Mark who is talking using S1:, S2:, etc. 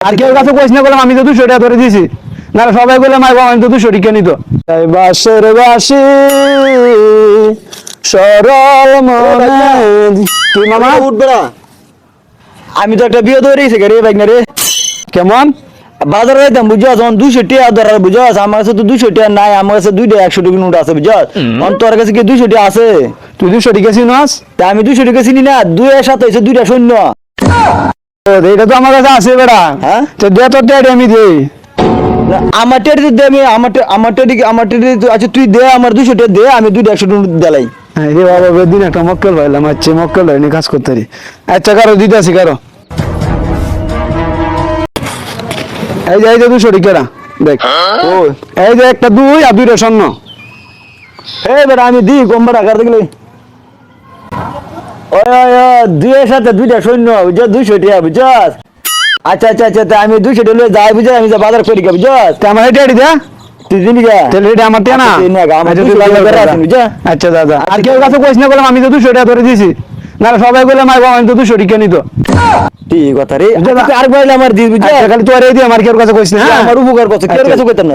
S1: আর কেউ কাছে কইস না বললাম আমি তো দুশো টাকা ধরে দিয়েছি। না সবাই বলে মাই বাবা আমি তো দুশো টিকা নিত। তাই বাসের বাসি সরল মনে কি মামা?
S2: উঠবে না। আমি তো একটা বিয়ে ধরে গেছি রে বাইক না রে।
S1: কেমন?
S2: বাজারে যাইতাম বুঝছ যখন দুইশো টিয়া ধরার বুঝছ আমার কাছে তো দুইশো টিয়া নাই আমার কাছে দুইটা একশো টাকা নোট আছে বুঝছ অন তোর কাছে কি দুইশো টিয়া আছে?
S1: তুই দুশো টিকা চিনাস
S2: তা আমি দুইশো টাকা চিনি না দুই এর সাথে হয়েছে দুইটা শূন্য
S1: এটা তো আমার কাছে আছে বেড়া।
S2: হ্যাঁ?
S1: তো দে তোর টেড আমি দিই।
S2: না, আমার টেডি দে আমি আমার আমার টেডি আমার টেডি আচ্ছা তুই দে আমার দে আমি দুইটা একশো দেলাই।
S1: হ্যাঁ রে বাবা বেদিন একটা মক্কেল পাইলাম আচ্ছা মক্কেল হয়নি কাজ করতে পারি আচ্ছা কারও দিতে আসি কারও। এই যে এই যে দুশো টিকারা দেখ।
S2: ও
S1: এই যে একটা দুই আর দুইটা
S2: বেটা আমি দিই কম বেটা কার দেখলে ওই ওই দুইয়ের সাথে দুইটা সৈন্য বুঝছ? দুইশো টিয়া বুঝছ? আচ্ছা আচ্ছা আচ্ছা তা আমি দুইশো টিয়া লইয়া যাই বুঝছ? আমি যা বাজার করি কে বুঝছ?
S1: তা আমার এটি দে।
S2: তুই দিনি কে
S1: তাহলে এটা আমার টিয়া না।
S2: আচ্ছা, গা, আমার
S1: আচ্ছা, তুই
S2: 200
S1: বাজার
S2: টাকা
S1: যা। আচ্ছা দাদা আর কেউ কাছে কইস না বললাম আমি তো দুশো টাকা ধরে দিয়েছি। না সবাই বলে মাই বাবা আমি তো দুশো টিকা নিত।
S2: ঠিক কথা রে? তুই আর আমার দিস
S1: আচ্ছা খালি তোর এই দিয়ে আমার কেউ কাছে কইস না হ্যাঁ?
S2: আমার উপকার করছ কেউ
S1: আচ্ছা,
S2: কাছে কইতাম না